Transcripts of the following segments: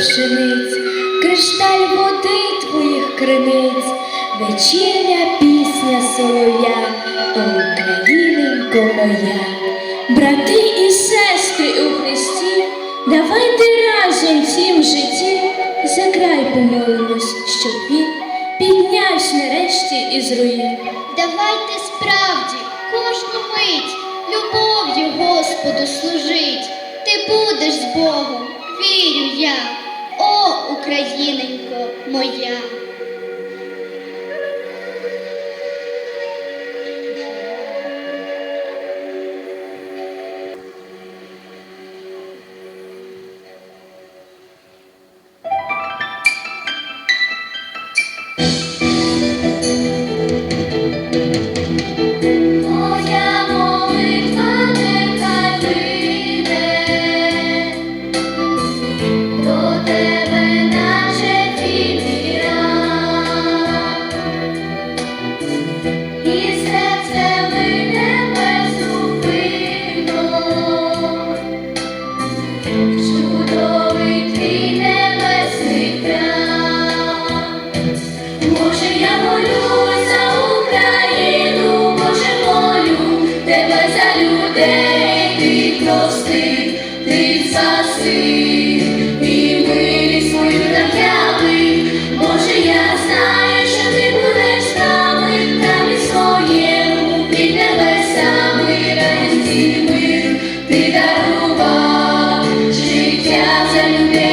пшениць, кришталь води твоїх криниць, вечірня о Україненько моя. Брати і сестри у Христі, давайте разом в житті за край помолимось, щоб він піднявся нарешті із руїн. Давайте справді кожну мить любов'ю Господу служить. Ти будеш з Богом, вірю я, о Україненько. Моя людей, ти прости, ти спаси, і милість свою я знаю, що ти будеш з там і своєму, під небесами. Радість і мир, ти дарував. Життя за людей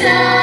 Jesus.